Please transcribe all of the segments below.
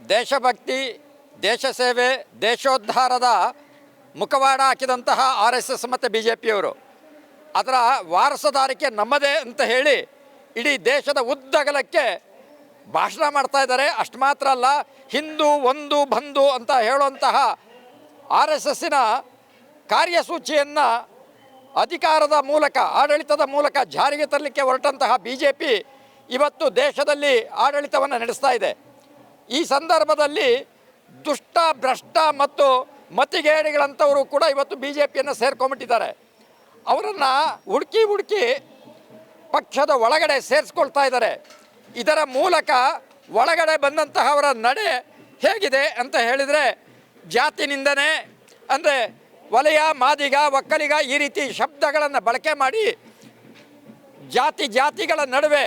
ದೇಶಭಕ್ತಿ, ದೇಶ ಸೇವೆ, ದೇಶೋದ್ಧಾರದ ಮುಖವಾಡ ಹಾಕಿದಂತಹ ಆರ್ ಎಸ್ ಎಸ್ ಮತ್ತು ಬಿ ಜೆ ಪಿಯವರು. ಅದರ ವಾರಸದಾರಿಕೆ ನಮ್ಮದೇ ಅಂತ ಹೇಳಿ ಇಡೀ ದೇಶದ ಉದ್ದಗಲಕ್ಕೆ ಭಾಷಣ ಮಾಡ್ತಾ ಇದ್ದಾರೆ. ಅಷ್ಟು ಮಾತ್ರ ಅಲ್ಲ, ಹಿಂದೂ, ಒಂದು ಬಂಧು ಅಂತ ಹೇಳುವಂತಹ ಆರ್ ಎಸ್ ಎಸ್ಸಿನ ಕಾರ್ಯಸೂಚಿಯನ್ನು ಅಧಿಕಾರದ ಮೂಲಕ, ಆಡಳಿತದ ಮೂಲಕ ಜಾರಿಗೆ ತರಲಿಕ್ಕೆ ಹೊರಟಂತಹ ಬಿ ಜೆ ಪಿ ಇವತ್ತು ದೇಶದಲ್ಲಿ ಆಡಳಿತವನ್ನು ನಡೆಸ್ತಾ ಇದೆ. ಈ ಸಂದರ್ಭದಲ್ಲಿ ದುಷ್ಟ, ಭ್ರಷ್ಟ ಮತ್ತು ಮತಿಗೇಡಿಗಳಂಥವರು ಕೂಡ ಇವತ್ತು ಬಿ ಜೆ ಪಿಯನ್ನು ಸೇರ್ಕೊಂಬಿಟ್ಟಿದ್ದಾರೆ ಅವರನ್ನು ಹುಡುಕಿ ಹುಡುಕಿ ಪಕ್ಷದ ಒಳಗಡೆ ಸೇರಿಸ್ಕೊಳ್ತಾ ಇದ್ದಾರೆ. ಇದರ ಮೂಲಕ ಒಳಗಡೆ ಬಂದಂತಹ ಅವರ ನಡೆ ಹೇಗಿದೆ ಅಂತ ಹೇಳಿದರೆ ಜಾತಿ ನಿಂದನೆ ಅಂದರೆ ವಲಯ, ಮಾದಿಗ, ಒಕ್ಕಲಿಗ ಈ ರೀತಿ ಶಬ್ದಗಳನ್ನು ಬಳಕೆ ಮಾಡಿ ಜಾತಿ ಜಾತಿಗಳ ನಡುವೆ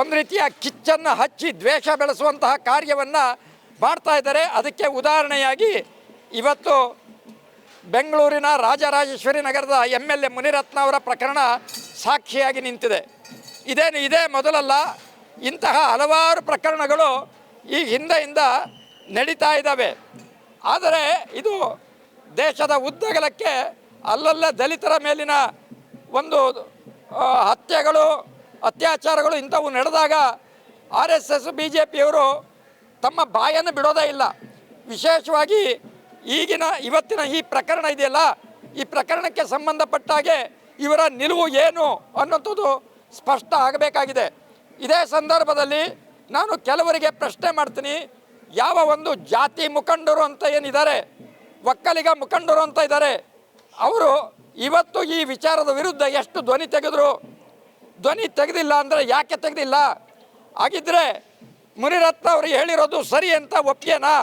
ಒಂದು ರೀತಿಯ ಕಿಚ್ಚನ್ನು ಹಚ್ಚಿ ದ್ವೇಷ ಬೆಳೆಸುವಂತಹ ಕಾರ್ಯವನ್ನು ಮಾಡ್ತಾ ಇದ್ದಾರೆ. ಅದಕ್ಕೆ ಉದಾಹರಣೆಯಾಗಿ ಇವತ್ತು ಬೆಂಗಳೂರಿನ ರಾಜರಾಜೇಶ್ವರಿ ನಗರದ ಎಂ ಎಲ್ ಎ ಮುನಿರತ್ನ ಅವರ ಪ್ರಕರಣ ಸಾಕ್ಷಿಯಾಗಿ ನಿಂತಿದೆ. ಇದೇನು ಇದೇ ಮೊದಲಲ್ಲ, ಇಂತಹ ಹಲವಾರು ಪ್ರಕರಣಗಳು ಈ ಹಿಂದೆಯಿಂದ ನಡೀತಾ ಇದ್ದಾವೆ. ಆದರೆ ಇದು ದೇಶದ ಉದ್ದಗಲಕ್ಕೆ ಅಲ್ಲಲ್ಲೇ ದಲಿತರ ಮೇಲಿನ ಒಂದು ಹತ್ಯೆಗಳು ಅತ್ಯಾಚಾರಗಳು ಇಂಥವು ನಡೆದಾಗ R S S, B J ಪಿಯವರು ತಮ್ಮ ಬಾಯನ್ನು ಬಿಡೋದೇ ಇಲ್ಲ. ವಿಶೇಷವಾಗಿ ಈಗಿನ, ಇವತ್ತಿನ ಈ ಪ್ರಕರಣ ಇದೆಯಲ್ಲ, ಈ ಪ್ರಕರಣಕ್ಕೆ ಸಂಬಂಧಪಟ್ಟಾಗೆ ಇವರ ನಿಲುವು ಏನು ಅನ್ನೋಂಥದ್ದು ಸ್ಪಷ್ಟ ಆಗಬೇಕಾಗಿದೆ. ಇದೇ ಸಂದರ್ಭದಲ್ಲಿ ನಾನು ಕೆಲವರಿಗೆ ಪ್ರಶ್ನೆ ಮಾಡ್ತೀನಿ, ಯಾವ ಒಂದು ಜಾತಿ ಮುಖಂಡರು ಅಂತ ಏನಿದ್ದಾರೆ, ಒಕ್ಕಲಿಗ ಮುಖಂಡರು ಅಂತ ಇದ್ದಾರೆ, ಅವರು ಇವತ್ತು ಈ ವಿಚಾರದ ವಿರುದ್ಧ ಎಷ್ಟು ಧ್ವನಿ ತೆಗೆದ್ರು? ಧ್ವನಿ ತೆಗೆದಿಲ್ಲ ಅಂದರೆ ಯಾಕೆ ತೆಗೆದಿಲ್ಲ? ಹಾಗಿದ್ರೆ ಮುನಿರತ್ನ ಅವರು ಹೇಳಿರೋದು ಸರಿ ಅಂತ ಒಪ್ಪಿಯೇನಾ?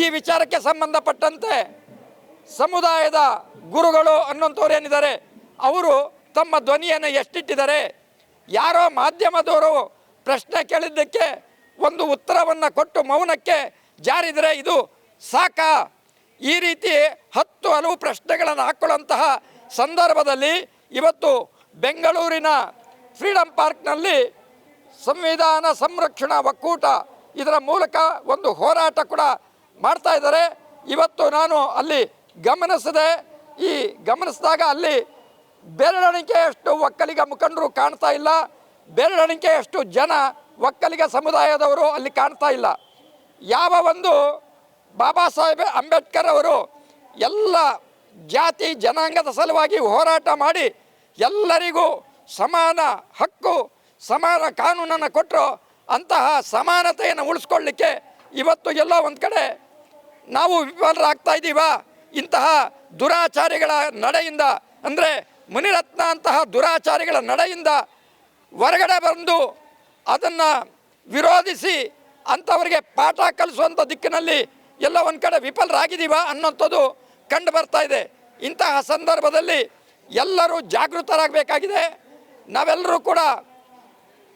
ಈ ವಿಚಾರಕ್ಕೆ ಸಂಬಂಧಪಟ್ಟಂತೆ ಸಮುದಾಯದ ಗುರುಗಳು ಅನ್ನೋಂಥವ್ರು ಏನಿದ್ದಾರೆ, ಅವರು ತಮ್ಮ ಧ್ವನಿಯನ್ನು ಎಷ್ಟಿಟ್ಟಿದ್ದಾರೆ, ಯಾರೋ ಮಾಧ್ಯಮದವರು ಪ್ರಶ್ನೆ ಕೇಳಿದ್ದಕ್ಕೆ ಒಂದು ಉತ್ತರವನ್ನು ಕೊಟ್ಟು ಮೌನಕ್ಕೆ ಜಾರಿದರೆ ಇದು ಸಾಕ? ಈ ರೀತಿ ಹತ್ತು ಹಲವು ಪ್ರಶ್ನೆಗಳನ್ನು ಹಾಕ್ಕೊಳ್ಳುವಂತಹ ಸಂದರ್ಭದಲ್ಲಿ ಇವತ್ತು ಬೆಂಗಳೂರಿನ ಫ್ರೀಡಂ ಪಾರ್ಕ್ನಲ್ಲಿ ಸಂವಿಧಾನ ಸಂರಕ್ಷಣಾ ಒಕ್ಕೂಟ ಇದರ ಮೂಲಕ ಒಂದು ಹೋರಾಟ ಕೂಡ ಮಾಡ್ತಾ ಇದ್ದಾರೆ. ಇವತ್ತು ನಾನು ಅಲ್ಲಿ ಗಮನಿಸಿದೆ. ಈ ಗಮನಿಸಿದಾಗ ಅಲ್ಲಿ ಬೆರಳೆಣಿಕೆಯಷ್ಟು ಒಕ್ಕಲಿಗ ಮುಖಂಡರು ಕಾಣ್ತಾ ಇಲ್ಲ. ಬೆರಳೆಣಿಕೆಯಷ್ಟು ಜನ ಒಕ್ಕಲಿಗ ಸಮುದಾಯದವರು ಅಲ್ಲಿ ಕಾಣ್ತಾ ಇಲ್ಲ. ಯಾವ ಒಂದು ಬಾಬಾ ಸಾಹೇಬ್ ಅಂಬೇಡ್ಕರ್ ಅವರು ಎಲ್ಲ ಜಾತಿ ಜನಾಂಗದ ಸಲುವಾಗಿ ಹೋರಾಟ ಮಾಡಿ ಎಲ್ಲರಿಗೂ ಸಮಾನ ಹಕ್ಕು, ಸಮಾನ ಕಾನೂನನ್ನು ಕೊಟ್ಟರು ಅಂತಹ ಸಮಾನತೆಯನ್ನು ಉಳಿಸ್ಕೊಳ್ಳಿಕ್ಕೆ ಇವತ್ತು ಎಲ್ಲೋ ಒಂದು ಕಡೆ ನಾವು ವಿಫಲರಾಗ್ತಾ ಇದ್ದೀವ ಇಂತಹ ದುರಾಚಾರಿಗಳ ನಡೆಯಿಂದ, ಅಂದರೆ ಮುನಿರತ್ನ ಅಂತಹ ದುರಾಚಾರಿಗಳ ನಡೆಯಿಂದ ಹೊರಗಡೆ ಬಂದು ಅದನ್ನು ವಿರೋಧಿಸಿ ಅಂಥವರಿಗೆ ಪಾಠ ಕಲಿಸುವಂಥ ದಿಕ್ಕಿನಲ್ಲಿ ಎಲ್ಲ ಒಂದು ಕಡೆ ವಿಫಲರಾಗಿದ್ದೀವ ಅನ್ನೋಂಥದ್ದು ಕಂಡು ಬರ್ತಾ ಇದೆ. ಇಂತಹ ಸಂದರ್ಭದಲ್ಲಿ ಎಲ್ಲರೂ ಜಾಗೃತರಾಗಬೇಕಾಗಿದೆ. ನಾವೆಲ್ಲರೂ ಕೂಡ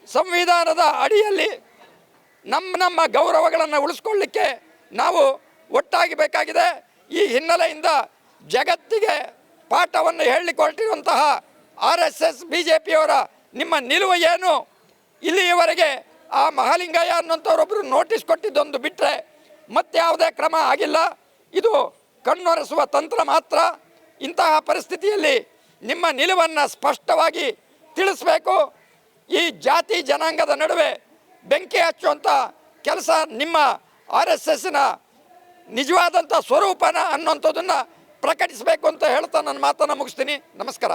ಸಂವಿಧಾನದ ಅಡಿಯಲ್ಲಿ ನಮ್ಮ ನಮ್ಮ ಗೌರವಗಳನ್ನು ಉಳಿಸ್ಕೊಳ್ಳಿಕ್ಕೆ ನಾವು ಒಟ್ಟಾಗಿ ಬೇಕಾಗಿದೆ. ಈ ಹಿನ್ನೆಲೆಯಿಂದ ಜಗತ್ತಿಗೆ ಪಾಠವನ್ನು ಹೇಳಿಕೊಟ್ಟಿರುವಂತಹ R S S B J ಪಿಯವರ ನಿಮ್ಮ ನಿಲುವು ಏನು? ಇಲ್ಲಿಯವರೆಗೆ ಆ ಮಹಾಲಿಂಗಯ್ಯ ಅನ್ನೋಂಥವ್ರೊಬ್ಬರು ನೋಟಿಸ್ ಕೊಟ್ಟಿದ್ದೊಂದು ಬಿಟ್ಟರೆ ಮತ್ತಾವುದೇ ಕ್ರಮ ಆಗಿಲ್ಲ. ಇದು ಕಣ್ಣೊರೆಸುವ ತಂತ್ರ ಮಾತ್ರ. ಇಂತಹ ಪರಿಸ್ಥಿತಿಯಲ್ಲಿ ನಿಮ್ಮ ನಿಲುವನ್ನು ಸ್ಪಷ್ಟವಾಗಿ ತಿಳಿಸ್ಬೇಕು. ಈ ಜಾತಿ ಜನಾಂಗದ ನಡುವೆ ಬೆಂಕಿ ಹಚ್ಚುವಂಥ ಕೆಲಸ ನಿಮ್ಮ ಆರ್ ಎಸ್ ಎಸ್ಸಿನ ನಿಜವಾದಂಥ ಸ್ವರೂಪನ ಅನ್ನೋಂಥದ್ದನ್ನು ಪ್ರಕಟಿಸಬೇಕು ಅಂತ ಹೇಳ್ತಾ ನನ್ನ ಮಾತನ್ನು ಮುಗಿಸ್ತೀನಿ. ನಮಸ್ಕಾರ.